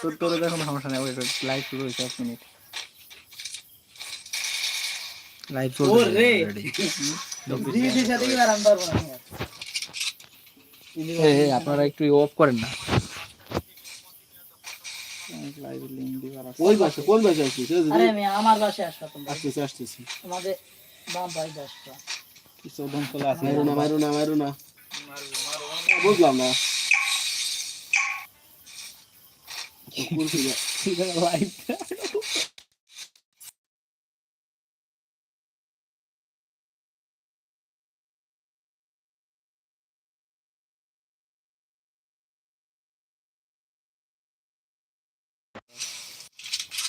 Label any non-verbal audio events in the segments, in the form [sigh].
তোর তোর সমস্যা নেই ওয়েট লাইভ শুরু হয়েছে এক মিনিট লাইভ ও রে দিদির সাথে কি আর পারব না আপনারা একটু অফ করেন না। লাইভ লিংক দিবার আছে ওই পাশে কোন পাশে আছিস আরে আমি আমার পাশে আসবা তোমরা আসতেছি আসতেছি। আমাদের বাম পাশে আসবা কি দম চলে আছে মারো না মারো না মারো না। বুঝলাম না। [laughs] [laughs]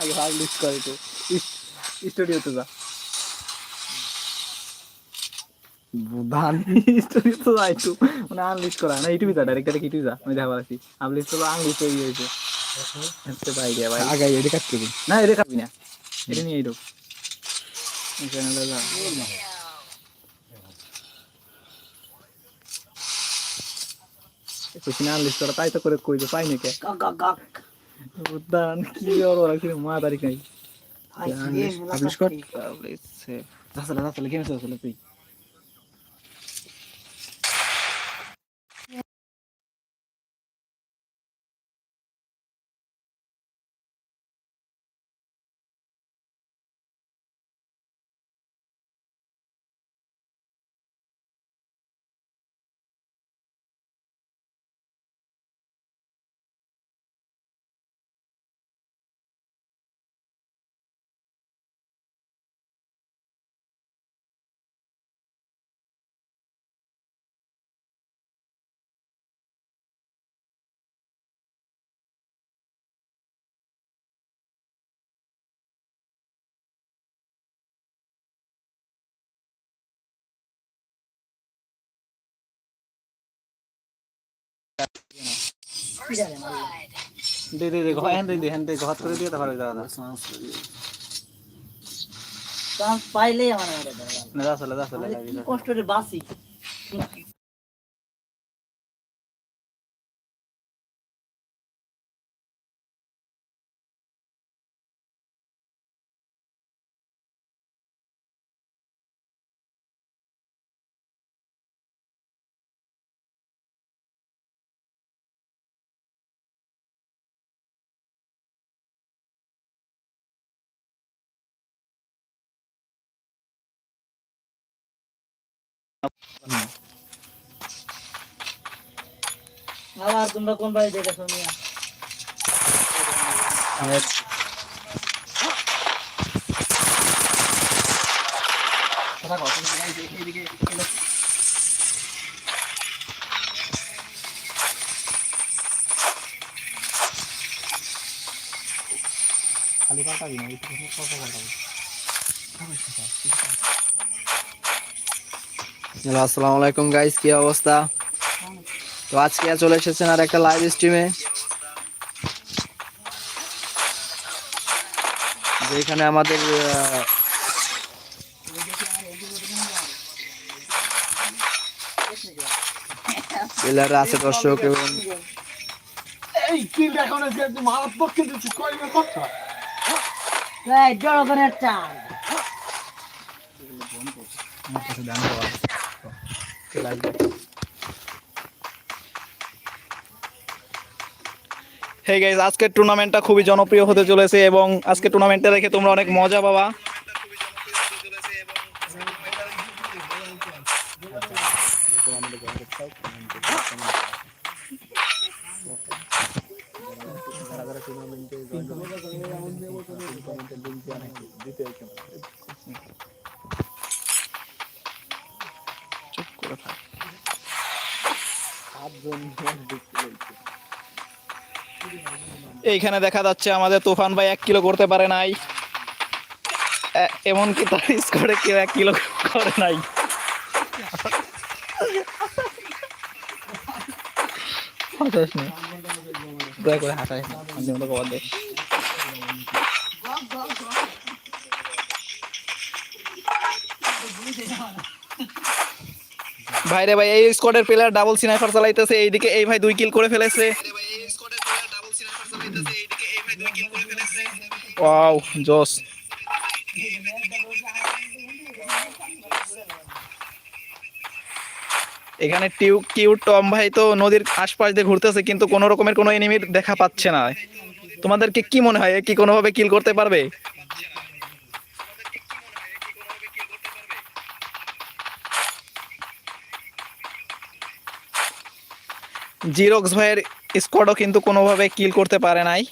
আগে ভাগ লিস্ট করে তো। স্টুডিওতে যা। ধান স্টুডিওতে যা একটু। মানে আনলিস্ট করা না। ইউটিউবে যা ডাইরেক্ট ডাইরেক্ট ইউটিউবে যা। আমি দেখা পাচ্ছি। আনলিস্ট হলো আনলিস্ট হয়ে গিয়েছে হচ্ছে ভাই রে ভাই। আগে এটা কাটতে দিন না এটা কাটবি না। এটা নিয়ে এইটুক চ্যানেলে যা। তো কাক কাক কাক উদ্যান কি আর ওরা কি? মা তারিখ নাই আসলে আসলে তুই। দে দে দে ঘর হ্যান্ড দে ঘর করে দিয়ে তারপরে দাদা পাইলেই আমার যা চলে দাদা চলে কষ্ট করে বাঁচি আবার কোন বাড়ি দেখেছ খালি পাঠাবি না পাঠাবি হ্যালো আসসালামু আলাইকুম গাইস কি অবস্থা? তো আজকে চলে এসেছেন আর একটা লাইভ স্ট্রিমে যেখানে আমাদের প্লেয়াররা আছে দর্শক এবং মারাত্মক কিন্তু কইবে কথা এই জড়গণের আসবে হে গাইজ আজকের টুর্নামেন্টটা খুবই জনপ্রিয় হতে চলেছে এবং আজকে টুর্নামেন্টটা রেখে তোমরা অনেক মজা পাবা। থাক এইখানে দেখা যাচ্ছে আমাদের তুফান ভাই এক কিলো করতে পারে নাই। এমনকি তার স্কোরে কেউ এক কিলো করে নাই। করে হাসাই না মাঝে মধ্যে কবার দে ভাই রে ভাই, এই স্কোয়াডের প্লেয়ার ডাবল সিনাইফার চালাইতেছে, এইদিকে এই ভাই দুই কিল করে ফেলেছে। ওয়াও জোস। এখানে টিউ, কিউ, টম ভাই তো নদীর আশপাশ দিয়ে ঘুরতেছে, কিন্তু কোনো রকমের কোনো এনিমির দেখা পাচ্ছে না। তোমাদেরকে কি মনে হয় কি কোনোভাবে কিল করতে পারবে? জিরক্স ভাইয়ের স্কোয়াডও কিন্তু কোনোভাবে কিল করতে পারে নাই।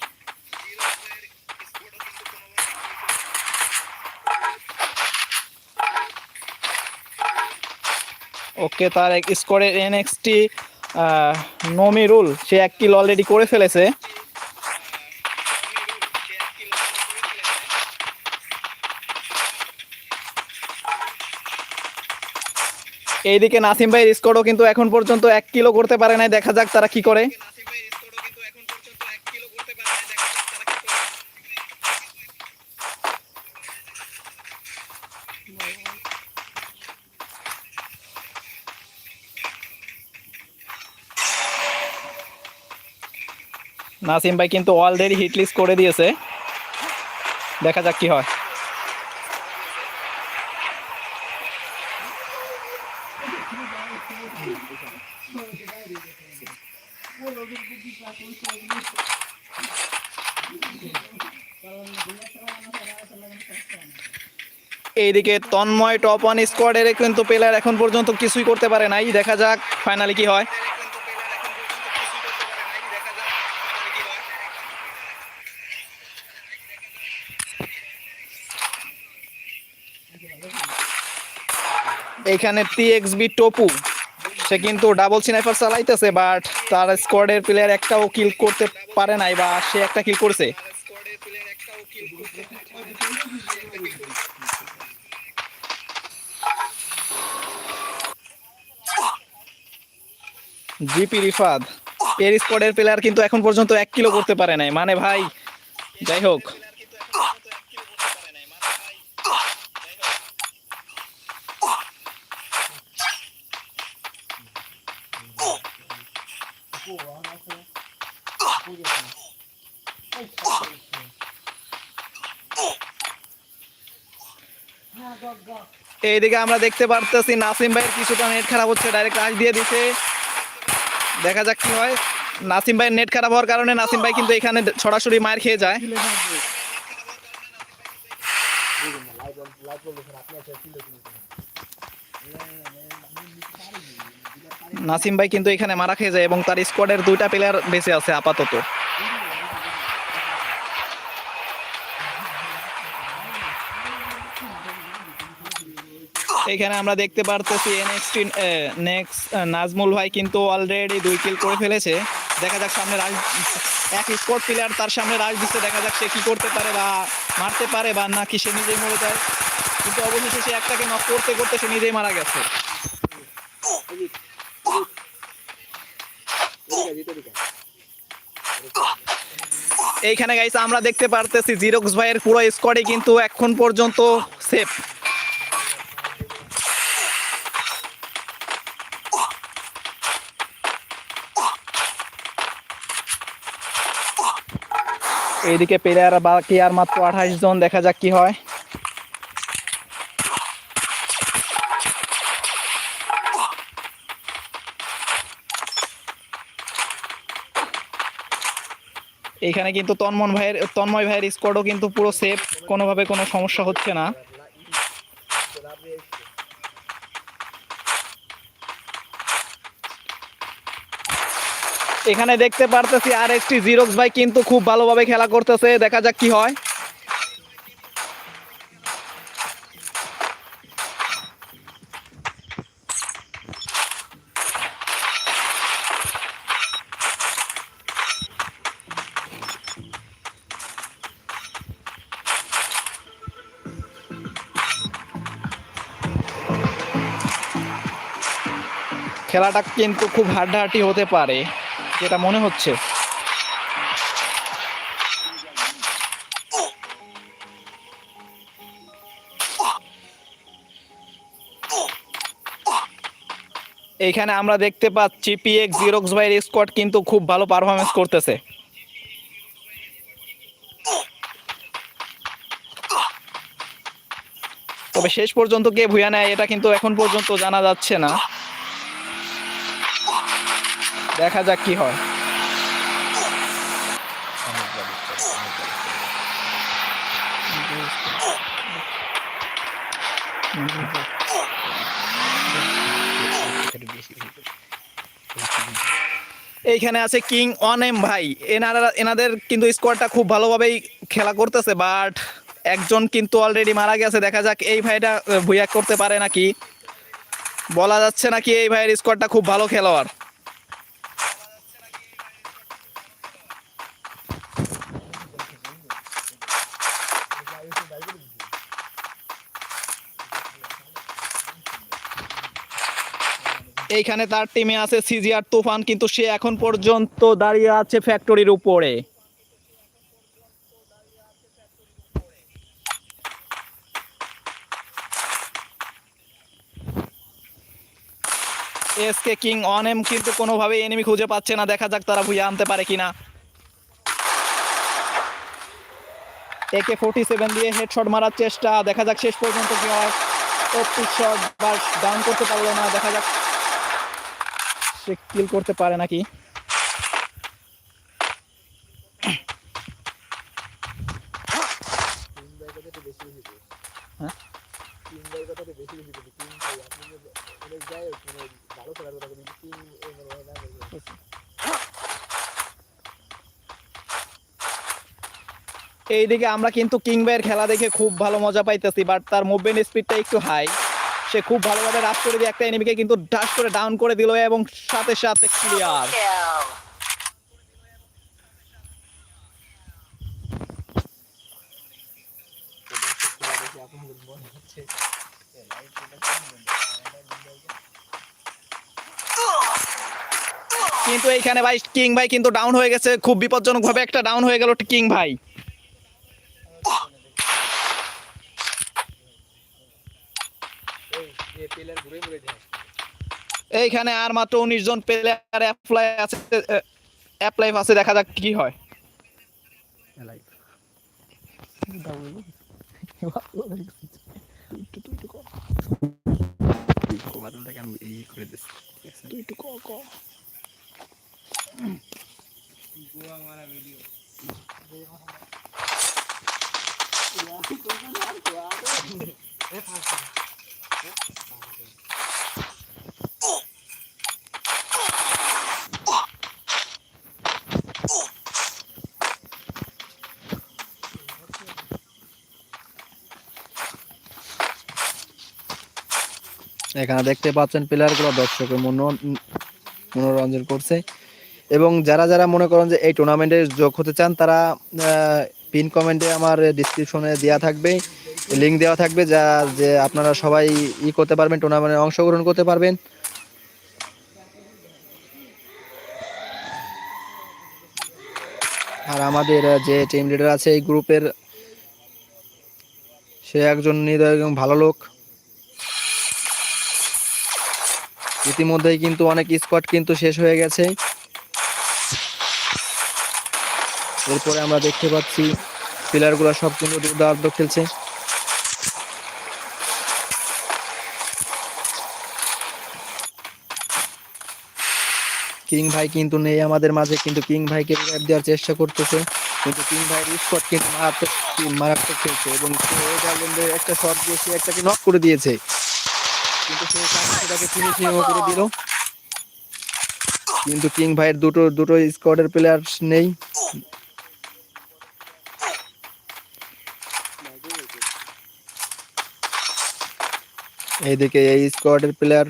ওকে, তার এক স্কোয়াডের এনএক্সটি নমিরুল সে এক কিল অলরেডি করে ফেলেছে। এইদিকে নাসিম ভাইয়ের স্কোয়াডও কিন্তু এখন পর্যন্ত এক কিলো করতে পারে নাই। দেখা যাক তারা কি করে। নাসিম ভাই কিন্তু অলরেডি হিট লিস্ট করে দিয়েছে। দেখা যাক কি হয়। এইদিকে তন্ময় টপ ওয়ান স্কোয়াডের কিন্তু প্লেয়ার এখন পর্যন্ত কিছুই করতে পারে নাই। দেখা যাক ফাইনালি কি হয়। এখানে টি বি টপু সে কিন্তু ডাবল সিনাইফার চালাইতেছে বাট তার স্কোয়াডের প্লেয়ার একটাও কিল করতে পারে নাই, বা সে একটা কিল করছে। জিপি রিফাদ। এর স্কোয়াডের প্লেয়ার কিন্তু এখন পর্যন্ত এক কিলো করতে পারে নাই। মানে ভাই, যাই হোক। এইদিকে আমরা দেখতে পারতেছি, নাসিম ভাইয়ের কিছুটা নেট খারাপ হচ্ছে ডাইরেক্ট আজ দিয়ে দিছে। দেখা যাক কি হয়। নাসিম ভাই নেট খারাপ হওয়ার কারণে নাসিম ভাই কিন্তু এখানে সরাসরি মায়ের খেয়ে যায়। নাসিম ভাই কিন্তু এখানে মারা খেয়ে যায় এবং তার স্কোয়াডের দুইটা প্লেয়ার বেঁচে আছে আপাতত। এখানে আমরা দেখতে পারতেছি নেক্সট নেক্সট নাজমুল ভাই কিন্তু অলরেডি দুই কিল করে ফেলেছে। দেখা যাক সামনে রাজ, এক স্পোর্ট প্লেয়ার তার সামনে রাজ দিচ্ছে, দেখা যাক সে কি করতে পারে বা মারতে পারে বা না কি সে নিজেই মরে যায়। কিন্তু অবশেষে সে একটাকে নক করতে করতে সে নিজেই মারা গেছে। এইখানে গাইছে আমরা দেখতে পারতেছি জিরক্স ভাইয়ের পুরো স্কোয়াডে কিন্তু এখন পর্যন্ত সেফ এইদিকে প্লেয়ার বাকি আর মাত্র আঠাশ জন, দেখা যাক কি হয়। এখানে কিন্তু তন্ময় ভাইয়ের তন্ময় ভাইয়ের স্কোয়াডও কিন্তু পুরো সেফ কোনোভাবে কোনো সমস্যা হচ্ছে না। এখানে দেখতে পারতেছি আর একটি জিরক্স ভাই কিন্তু খুব ভালোভাবে খেলা করতেছে, দেখা যাক কি হয়। খেলাটা কিন্তু খুব হাড্ডাহাড্ডি হতে পারে। যেটা মনে হচ্ছে? এইখানে আমরা দেখতে পাচ্ছি পিএক্স জিরোক্স ভাইয়ের স্কোয়াড কিন্তু খুব ভালো পারফরমেন্স করতেছে। তবে শেষ পর্যন্ত কে ভুয়া নেয়, এটা কিন্তু এখন পর্যন্ত জানা যাচ্ছে না। দেখা যাক কি হয়। এইখানে আছে কিং অন এম ভাই। এনারা এনাদের কিন্তু স্কোয়াডটা খুব ভালোভাবেই খেলা করতেছে বাট একজন কিন্তু অলরেডি মারা গেছে। দেখা যাক এই ভাইটা ভুইয়া করতে পারে নাকি। বলা যাচ্ছে নাকি এই ভাইয়ের স্কোয়াডটা খুব ভালো খেলোয়াড়। এইখানে তার টিমে আছে সিজিআর তুফান, কিন্তু সে এখন পর্যন্ত দাঁড়িয়ে আছে ফ্যাক্টরির উপরে। এসকে কিং অন এম কিন্তু কোনোভাবে এনিমি খুঁজে পাচ্ছে না। দেখা যাক তারা ভুইয়া আনতে পারে কিনা। একে ফোর্টি সেভেন দিয়ে হেডশট মারার চেষ্টা। দেখা যাক শেষ পর্যন্ত কি হয়। ডাউন করতে পারল না। দেখা যাক সে কিল করতে পারে নাকি হ্যাঁ? এইদিকে আমরা কিন্তু কিংবাইয়ের খেলা দেখে খুব ভালো মজা পাইতেছি বাট তার মুভমেন্ট স্পিডটা একটু হাই সে খুব ভালোভাবে রাফ করে দিয়ে একটা এনিমিকে কিন্তু ডাশ করে ডাউন করে দিল এবং সাথে সাথে ক্লিয়ার কিন্তু এইখানে ভাই কিং ভাই কিন্তু ডাউন হয়ে গেছে, খুব বিপজ্জনক ভাবে একটা ডাউন হয়ে গেল কিং ভাই। এইখানে আর মাত্র উনিশ জন প্লেয়ার অ্যাপ্লাই আছে অ্যাপ্লাই আছে দেখা যাক কি হয়। এখানে দেখতে পাচ্ছেন প্লেয়ারগুলো দর্শকের মনো- মনোরঞ্জন করছে। এবং যারা যারা মনে করেন যে এই টুর্নামেন্টে যোগ হতে চান, তারা পিন কমেন্টে আমার ডিসক্রিপশনে দেওয়া থাকবে লিঙ্ক দেওয়া থাকবে, যা যে আপনারা সবাই ই করতে পারবেন টুর্নামেন্টে অংশগ্রহণ করতে পারবেন। আর আমাদের যে টিম লিডার আছে এই গ্রুপের সে একজন নির্দয় এবং ভালো লোক। ইতিমধ্যেই কিন্তু অনেক স্কোয়াড কিন্তু শেষ হয়ে গেছে। এরপরে আমরা দেখতে পাচ্ছি প্লেয়ারগুলো সব কিন্তু দুর্দান্ত খেলছে। কিং ভাই কিন্তু নেই, আমাদের মাঝে কিন্তু কিং ভাইকে রিভাইভ দেওয়ার চেষ্টা করতেছে। কিন্তু কিং ভাইয়ের স্কোয়াড কিন্তু মারাত্মক মারাত্মক খেলছে এবং একটা শট দিয়ে সে একটাকে নক করে দিয়েছে। কিন্তু সে সাথে সাথে ফিনিশিংও করে দিল। কিন্তু কিং ভাইয়ের দুটো দুটো স্কোয়াডের প্লেয়ার নেই। এইদিকে এই স্কোয়াডের প্লেয়ার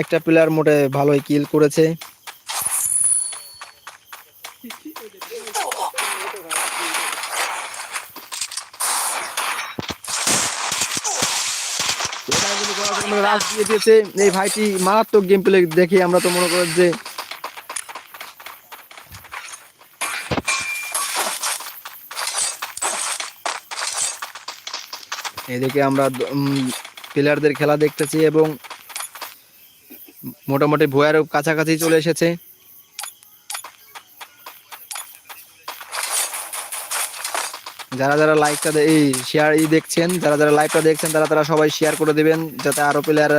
একটা প্লেয়ার মোটে ভালোই কিল করেছে এখানে কিন্তু রাশ দিয়ে দিয়েছে। এই ভাইটি মারাত্মক গেম প্লে দেখে আমরা তো মনে করি যে এদিকে আমরা প্লেয়ারদের খেলা দেখতেছি এবং মোটামুটি ভয়ারও কাছাকাছি চলে এসেছে। যারা যারা লাইভটা এই শেয়ার ই দেখছেন, যারা যারা লাইভটা দেখছেন, তারা তারা সবাই শেয়ার করে দিবেন, যাতে আরও প্লেয়ার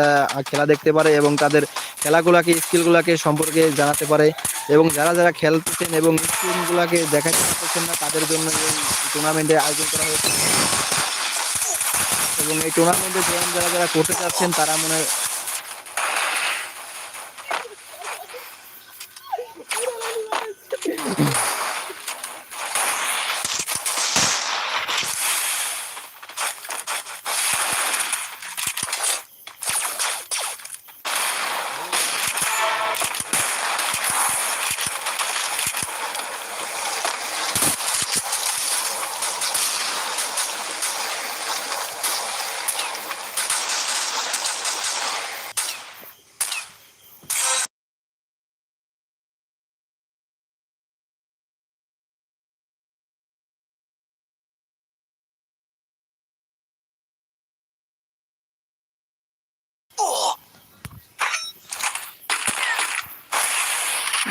খেলা দেখতে পারে এবং তাদের খেলাগুলাকে স্কিলগুলাকে সম্পর্কে জানাতে পারে। এবং যারা যারা খেলতেছেন এবং স্কিলগুলাকে দেখাতে পারতেছেন না, তাদের জন্য এই টুর্নামেন্টের আয়োজন করা হয়েছে। এবং এই টুর্নামেন্টে যারা যারা করতে চাচ্ছেন তারা মনে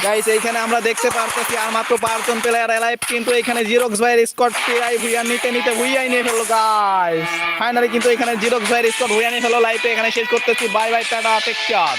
গাইস এইখানে আমরা দেখতে পারতেছি আর মাত্র পাঁচজন প্লেয়ার এলাইভ কিন্তু এখানে জিরক্স ভাইয়ের স্কট প্রায় ভুইয়া নিতে নিতে ভুইয়াই নিয়ে ফেলল গাইস ফাইনালি কিন্তু এখানে জিরক্স ভাইয়ের স্কট ভুইয়া নিয়ে ফেলল লাইভে এখানে শেষ করতেছি। Bye bye tata take care